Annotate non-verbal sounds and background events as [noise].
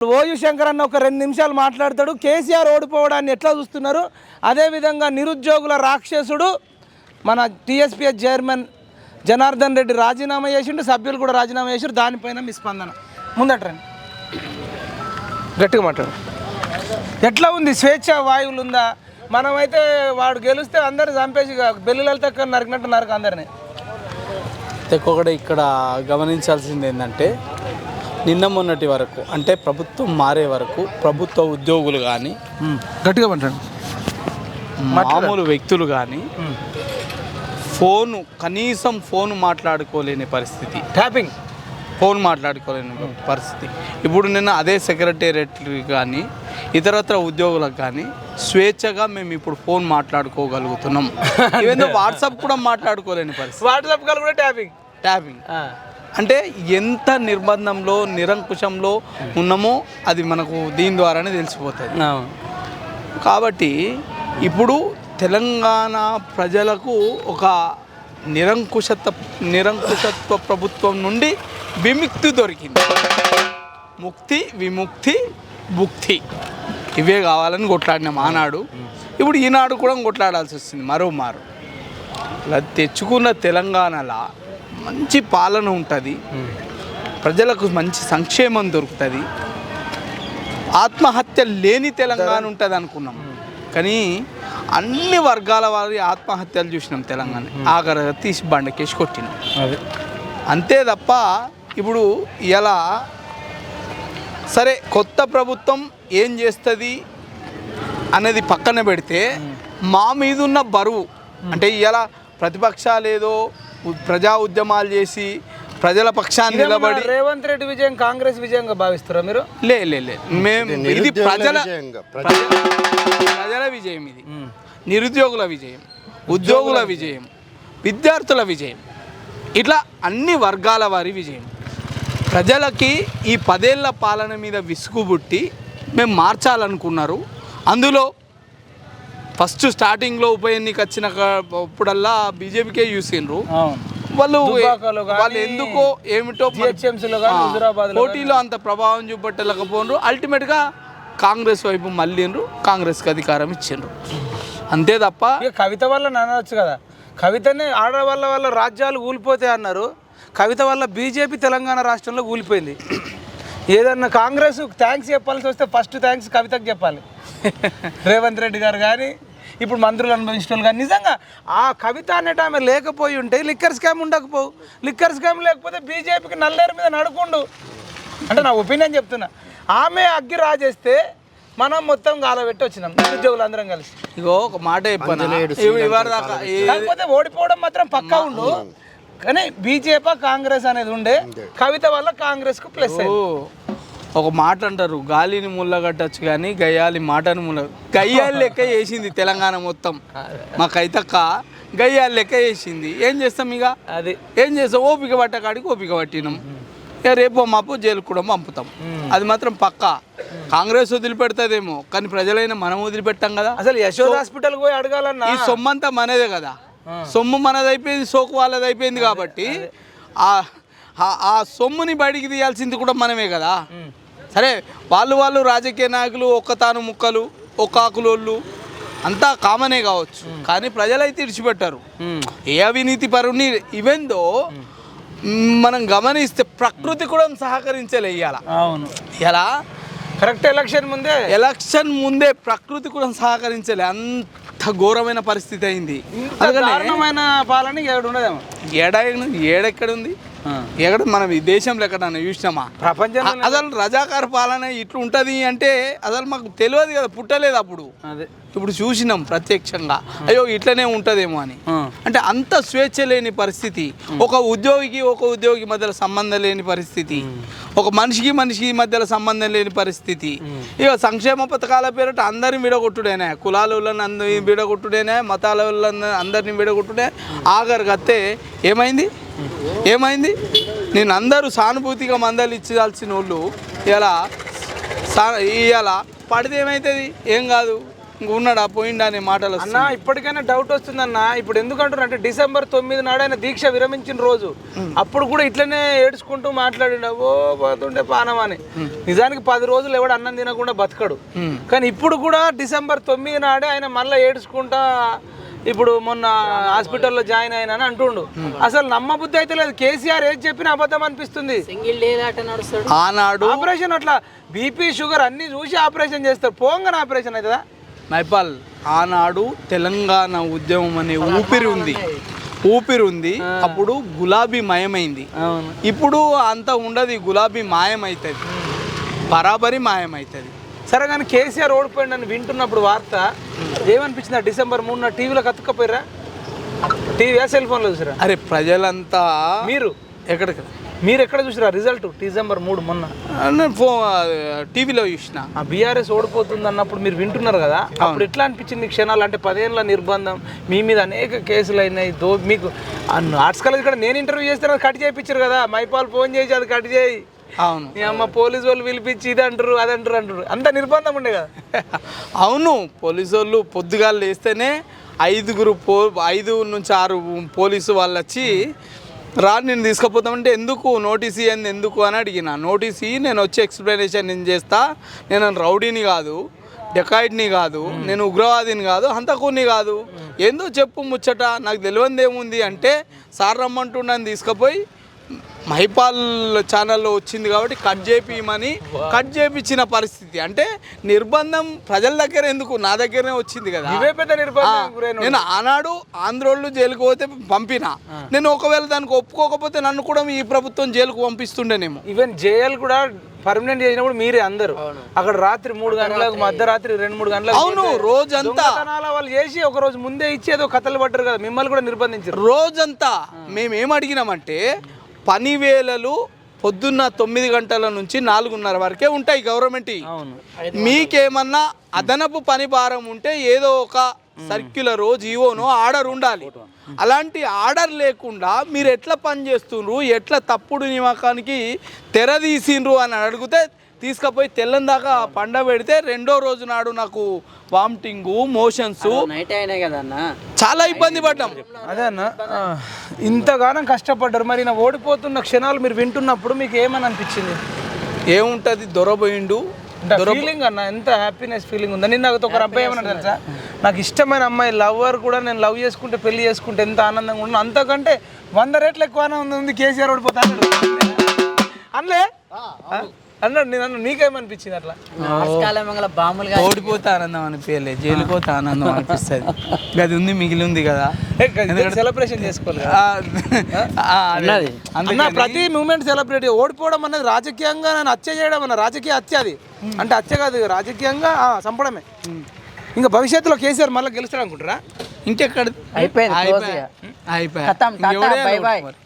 OU Shankar అన్న ఒక రెండు నిమిషాలు మాట్లాడతాడు. కేసీఆర్ ఓడిపోవడాన్ని ఎట్లా చూస్తున్నారు? అదేవిధంగా నిరుద్యోగుల రాక్షసుడు మన టీఎస్పీఎస్ చైర్మన్ జనార్దన్ రెడ్డి రాజీనామా చేసిండు సభ్యులు కూడా రాజీనామా చేసిండు. దానిపైన మీ స్పందన. ముందట్రండి గట్టిగా మాట్లాడు. ఎట్లా ఉంది? స్వేచ్ఛ వాయువులు ఉందా? మనమైతే వాడు గెలిస్తే అందరు చంపేసి బెల్లులతో నరికినట్టు నరక అందరినీ. ఒకటి ఇక్కడ గమనించాల్సింది ఏంటంటే నిన్న మొన్నటి వరకు అంటే ప్రభుత్వం మారే వరకు ప్రభుత్వ ఉద్యోగులు కానీ గట్టిగా మాట్లాడు. మామూలు వ్యక్తులు కానీ ఫోను కనీసం ఫోన్ మాట్లాడుకోలేని పరిస్థితి. ట్యాపింగ్. ఫోన్ మాట్లాడుకోలేని పరిస్థితి. ఇప్పుడు నిన్న అదే సెక్రటేరియట్ కానీ ఇతరత్ర ఉద్యోగులకు కానీ స్వేచ్ఛగా మేము ఇప్పుడు ఫోన్ మాట్లాడుకోగలుగుతున్నాం. [laughs] వాట్సాప్ కూడా మాట్లాడుకోలేని పరిస్థితి. వాట్సాప్ కూడా ట్యాపింగ్. ట్యాపింగ్. అంటే ఎంత నిర్బంధంలో నిరంకుశంలో ఉన్నామో అది మనకు దీని ద్వారానే తెలిసిపోతుంది. కాబట్టి ఇప్పుడు తెలంగాణ ప్రజలకు ఒక నిరంకుశత్వ నిరంకుశత్వ ప్రభుత్వం నుండి విముక్తి దొరికింది. ముక్తి విముక్తి భుక్తి. ఇవే కావాలని కొట్లాడినాం ఆనాడు. ఇప్పుడు ఈనాడు కూడా కొట్లాడాల్సి వస్తుంది మరో మారు. తెచ్చుకున్న తెలంగాణలో మంచి పాలన ఉంటుంది. ప్రజలకు మంచి సంక్షేమం దొరుకుతుంది. ఆత్మహత్య లేని తెలంగాణ ఉంటుంది అనుకున్నాం. కానీ అన్ని వర్గాల వారి ఆత్మహత్యలు చూసినాం తెలంగాణ. ఆఖరి తీసి బండకేసి కొట్టినాం. అంతే తప్ప ఇప్పుడు ఇలా సరే కొత్త ప్రభుత్వం ఏం చేస్తుంది అనేది పక్కన పెడితే మా మీద ఉన్న బరువు. అంటే ఇలా ప్రతిపక్షాలు ఏదో ఉ- ప్రజా ఉద్యమాలు చేసి ప్రజల పక్షాన్ని నిలబడి రేవంత్ రెడ్డి విజయం కాంగ్రెస్ విజయంగా భావిస్తారా మీరు? లే లే లే. మేము ఇది ప్రజల ప్రజల ప్రజల విజయం ఇది. నిరుద్యోగుల విజయం ఉద్యోగుల విజయం. విద్యార్థుల విజయం. ఇట్లా అన్ని వర్గాల వారి విజయం. ప్రజలకి ఈ పదేళ్ళ పాలన మీద విసుగుబుట్టి మేము మార్చాలనుకున్నారు. అందులో ఫస్ట్ స్టార్టింగ్లో ఉప ఎన్నిక వచ్చిన అప్పుడల్లా బీజేపీకే చూసిండ్రు వాళ్ళు వాళ్ళు ఎందుకో ఏమిటో పోటీలో అంత ప్రభావం చూపెట్టలేకపోయినరు అల్టిమేట్గా కాంగ్రెస్ వైపు మళ్ళీండ్రు. కాంగ్రెస్కి అధికారం ఇచ్చిండ్రు. అంతే తప్ప కవిత వల్ల అనవచ్చు కదా. కవితనే ఆడవాళ్ళ వల్ల రాజ్యాలు ఊలిపోతాయి అన్నారు. కవిత వల్ల బీజేపీ తెలంగాణ రాష్ట్రంలో ఊలిపోయింది. ఏదన్నా కాంగ్రెస్ థ్యాంక్స్ చెప్పాల్సి వస్తే ఫస్ట్ థ్యాంక్స్ కవితకు చెప్పాలి. [laughs] రేవంత్ రెడ్డి గారు కానీ ఇప్పుడు మంత్రులు అనుభవించిన వాళ్ళు కానీ నిజంగా ఆ కవిత అనేట ఆమె లేకపోయి ఉంటే లిక్కర్ స్కామ్ ఉండకపోవు. లిక్కర్ స్కామ్ లేకపోతే బీజేపీకి నల్లేరు మీద నడుకుండు. అంటే నా ఒపీనియన్ చెప్తున్నా. ఆమె అగ్గి రాజేస్తే మనం మొత్తం గాలబెట్టి వచ్చినాం నిరుద్యోగులు అందరం కలిసి. ఇగో ఒక మాట కాకపోతే ఓడిపోవడం మాత్రం పక్కా ఉండు. కానీ బీజేపీ కాంగ్రెస్ అనేది ఉండే కవిత వల్ల కాంగ్రెస్కు ప్లస్ ఒక మాట అంటారు గాలిని ముళ్ళ కట్టచ్చు కానీ గయ్యాలి మాటని ముళ్ళ గయ్యాలి లెక్క చేసింది తెలంగాణ మొత్తం. మా కైతక్క గయ్యాలి లెక్క చేసింది. ఏం చేస్తాం ఇక? అది. ఏం చేస్తాం? ఓపిక పట్ట కాడికి ఓపిక పట్టినాం. ఇక రేపు మాపు జైలు కూడా పంపుతాం. అది మాత్రం పక్కా. కాంగ్రెస్ వదిలిపెడతాదేమో కానీ ప్రజలైన మనం వదిలిపెట్టాం కదా. అసలు యశోద్ హాస్పిటల్ పోయి అడగాలన్నా? ఈ సొమ్మంతా మనదే కదా. సొమ్ము మనది అయిపోయింది సోకు వాళ్ళది అయిపోయింది కాబట్టి ఆ సొమ్ముని బయటికి తీయాల్సింది కూడా మనమే కదా. సరే వాళ్ళు వాళ్ళు రాజకీయ నాయకులు ఒక్క తాను ముక్కలు ఒక్క ఆకులోళ్ళు అంతా కామనే కావచ్చు. కానీ ప్రజలైతే ఇడిచిపెట్టారు ఏ అవినీతి పరుని ఇవెందో మనం గమనిస్తే ప్రకృతి కూడా సహకరించలే ఇవాళ అవును. ఎలా? కరెక్ట్ ఎలక్షన్ ముందే. ఎలక్షన్ ముందే ప్రకృతి కూడా సహకరించలే. అంత ఘోరమైన పరిస్థితి అయింది. పాలన ఏడు ఉండదేమో. ఏడ ఏడెక్కడ ఉంది ఎక్కడ మనం ఈ దేశంలో ఎక్కడన్నా చూసినామా? ప్రపంచంలో అ- అసలు రజాకార్ పాలన ఇట్లా ఉంటుంది అంటే అసలు మాకు తెలియదు కదా పుట్టలేదు అప్పుడు. అదే. ఇప్పుడు చూసినాం ప్రత్యక్షంగా. అయ్యో ఇట్లనే ఉంటుందేమో అని. అంటే అంత స్వేచ్ఛ లేని పరిస్థితి. ఒక ఉద్యోగికి ఒక ఉద్యోగి మధ్యలో సంబంధం లేని పరిస్థితి. ఒక మనిషికి మనిషికి మధ్యలో సంబంధం లేని పరిస్థితి. ఇక సంక్షేమ పథకాల పేరిట అందరిని విడగొట్టుడేనే. కులాల వాళ్ళని అందరిని విడగొట్టుడేనే మతాల వాళ్ళని అందరిని విడగొట్టుడే. ఆఖరికి అత్తే ఏమైంది? ఏమైంది? నేను అందరూ సానుభూతిగా మందలు ఇచ్చాల్సిన వాళ్ళు ఇలా సా ఇవాళ పడితే ఏమవుతుంది ఏం కాదు. ఇంక ఉన్నాడా? పోయిండా అనే మాటలు అన్న. ఇప్పటికైనా డౌట్ వస్తుందన్న. ఇప్పుడు ఎందుకంటారు అంటే డిసెంబర్ తొమ్మిది నాడు ఆయన దీక్ష విరమించిన రోజు. అప్పుడు కూడా ఇట్లనే ఏడ్చుకుంటూ మాట్లాడిండు. ఓ పోతుండే పానం అని. నిజానికి పది రోజులు ఎవడు అన్నం తినకుండా బతకడు. కానీ ఇప్పుడు కూడా డిసెంబర్ తొమ్మిది నాడే ఆయన మళ్ళీ ఏడ్చుకుంటా ఇప్పుడు మొన్న హాస్పిటల్లో జాయిన్ అయినా అని అంటుండు. అసలు నమ్మబుద్ధి అయితే లేదు. కేసీఆర్ ఏది చెప్పినా అబద్ధం అనిపిస్తుంది. ఆనాడు ఆపరేషన్ అట్లా బీపీ షుగర్ అన్ని చూసి ఆపరేషన్ చేస్తారు పోంగానే ఆపరేషన్ అవుతుందా? మైపాల్ ఆనాడు తెలంగాణ ఉద్యమం అనే ఊపిరి ఉంది. ఊపిరి ఉంది. అప్పుడు గులాబీ మయమైంది. అవును. ఇప్పుడు అంత ఉండదు. గులాబీ మాయమవుతుంది బరాబరి మాయమవుతుంది సరే కానీ కేసీఆర్ ఓడిపోయిండని వింటున్నప్పుడు వార్త ఏమనిపించింది డిసెంబర్ మూడున టీవీలో కత్తుకపోయారా టీవీ సెల్ ఫోన్లో చూసారా అరే ప్రజలంతా మీరు? ఎక్కడికి? మీరు ఎక్కడ చూసారా రిజల్ట్? డిసెంబర్ మూడు మొన్న? నేను ఫో టీవీలో చూసిన. ఆ బీఆర్ఎస్ ఓడిపోతుంది అన్నప్పుడు మీరు వింటున్నారు కదా? అప్పుడు ఎట్లా అనిపించింది క్షణాలు? అంటే పదేళ్ళ నిర్బంధం మీ మీద అనేక కేసులు అయినాయి. దో మీకు ఆర్ట్స్ కాలేజ్ ఇక్కడ నేను ఇంటర్వ్యూ చేస్తే అది కట్ చేయించారు కదా? మైపాల్ ఫోన్ చేసి అది కట్ చేయి. అవును. మీ అమ్మ పోలీసు వాళ్ళు పిలిపించి ఇది అంటారు అది అంటారు అంటారు అంత నిర్బంధం ఉండే కదా. [laughs] అవును పోలీసు వాళ్ళు పొద్దుగాలు లేస్తేనే ఐదుగురు పో ఐదు నుంచి ఆరు పోలీసు వాళ్ళు వచ్చి రా నేను తీసుకుపోతామంటే ఎందుకు నోటీస్ ఇవ్వండి ఎందుకు అని అడిగిన. నోటీస్ ఇయ్యి నేను వచ్చి ఎక్స్ప్లెనేషన్ నేను చేస్తా. నేను రౌడీని కాదు డెకాయిడ్ని కాదు నేను ఉగ్రవాదిని కాదు హంతకుని కాదు. ఏందో చెప్పు ముచ్చట నాకు తెలియంది ఏముంది అంటే సార్ రమ్మంటున్నాను తీసుకుపోయి మహిపాల్ ఛానల్లో వచ్చింది కాబట్టి కట్ చేపియమని కట్ చేపించిన పరిస్థితి. అంటే నిర్బంధం ప్రజల దగ్గర ఎందుకు? నా దగ్గరనే వచ్చింది కదా. ఇవే పెద్ద నిర్బంధం నేను ఆనాడు ఆంధ్రోళ్ళు జైలుకు పోతే పంపిన. నేను ఒకవేళ దానికి ఒప్పుకోకపోతే నన్ను కూడా ఈ ప్రభుత్వం జైలుకు పంపిస్తుండేనేమో ఈవెన్ జేఎల్ కూడా పర్మనెంట్ చేసినప్పుడు మీరే అందరు. అక్కడ రాత్రి మూడు గంటలకు మధ్యరాత్రి రెండు మూడు గంటలకు అవును రోజంతా. వాళ్ళు చేసి ఒక రోజు ముందే ఇచ్చి ఏదో కథలు పడ్డారు కదా మిమ్మల్ని కూడా నిర్బంధించారు. రోజంతా మేము ఏం అడిగినామంటే పని వేళలు పొద్దున్న తొమ్మిది గంటల నుంచి నాలుగున్నర వరకే ఉంటాయి గవర్నమెంట్. మీకేమన్నా అదనపు పని భారం ఉంటే ఏదో ఒక సర్క్యులర్ జీవోనో ఆర్డర్ ఉండాలి. అలాంటి ఆర్డర్ లేకుండా మీరు ఎట్లా పని చేస్తుండ్రు? ఎట్లా తప్పుడు నియామకానికి తెర తీసిండ్రు అని అడిగితే తీసుకుపోయి తెల్లం దాకా పండ పెడితే రెండో రోజు నాడు నాకు వామిటింగు మోషన్స్. నైట్ అయినాయి కదా అన్న. చాలా ఇబ్బంది పడ్డాం. అదే అన్న ఇంతగానం కష్టపడ్డారు. మరి నా ఓడిపోతున్న క్షణాలు మీరు వింటున్నప్పుడు మీకు ఏమని అనిపించింది? ఏముంటుంది? దొరబోయిండు. ఫీలింగ్ అన్న ఎంత హ్యాపీనెస్ ఫీలింగ్ ఉందా? నిన్న నాతో ఒక అబ్బాయి ఏమన్నా తెలుసా? నాకు ఇష్టమైన అమ్మాయి లవర్ కూడా నేను లవ్ చేసుకుంటే పెళ్ళి చేసుకుంటే ఎంత ఆనందంగా ఉన్నాను అంతకంటే వంద రేట్లు ఎక్కువ ఆనందం ఉంది కేసీఆర్ ఓడిపోతాడు. అనలే? అన్నాడు నేను అన్న నీకేమనిపించింది అట్లా? ఆస్కాలం మంగళ బాంబులుగా ఓడిపోతే ఆనందం అనిపించలే జైలుకు పోతే ఆనందం అనిపిస్తుంది. అది ఉంది మిగిలి ఉంది కదా. సెలబ్రేషన్ చేసుకోవాలి. అన్న ప్రతి మూమెంట్ సెలబ్రేట్ ఓడిపోవడం అనేది రాజకీయంగా నేను హత్య చేయడం అన్న రాజకీయ హత్య అది. అంటే హత్య కాదు రాజకీయంగా ఆ, చంపడమే ఇంకా భవిష్యత్తులో కేసీఆర్ మళ్ళీ గెలుస్తాడు అనుకుంటారా ఇంకెక్కడ? అయిపోయింది, close